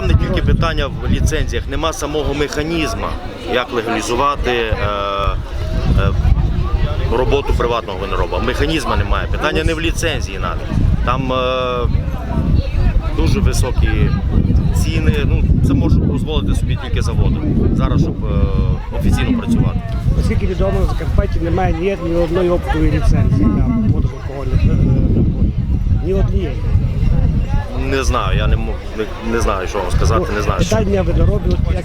Там не тільки питання в ліцензіях, нема самого механізму, як легалізувати е, е, роботу приватного винороба. Механізму немає. Питання не в ліцензії навіть. Там е, дуже високі ціни. Ну, це може дозволити собі тільки заводи. Зараз, щоб е, офіційно працювати. Наскільки відомо, в Закарпатті немає ні, одної оптової ліцензії на продаж алкогольних е. Ні однієї. Не знаю, я не, не, не знаю, що вам сказати, не знаю. що. Питання виноробів, як,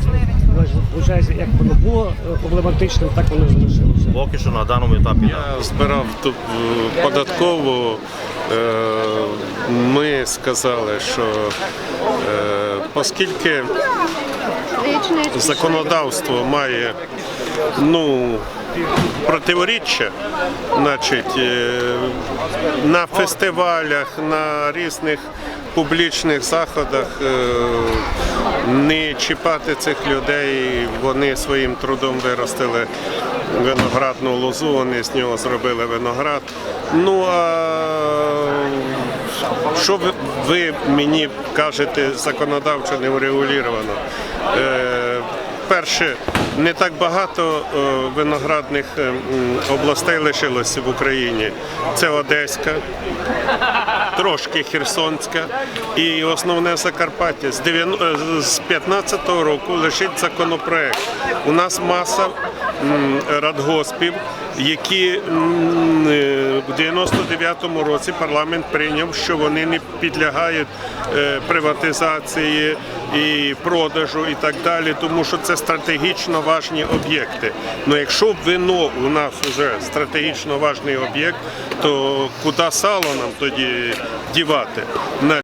виходить, як воно було е, проблематичним, так воно залишилося. Поки що на даному етапі. так. Я збирав ту е, податкову. е, Ми сказали, що е, оскільки законодавство має ну, противоріччя, значить, на фестивалях, на різних публічних заходах е, не чіпати цих людей, вони своїм трудом виростили виноградну лозу, вони з нього зробили виноград. Ну а що ви, мені кажете законодавчо не врегулювано? Е, перше, не так багато е, виноградних е, областей лишилося в Україні. Це Одеська, трошки Херсонська і основне Закарпаття. З 90 з 15-го року лишить законопроект. У нас маса радгоспів, які е, в 99-му році парламент прийняв, що вони не підлягають е, приватизації і продажу і так далі, тому що це стратегічно важні об'єкти. Ну якщо вино у нас вже стратегічно важний об'єкт, то куди сало нам тоді дівати?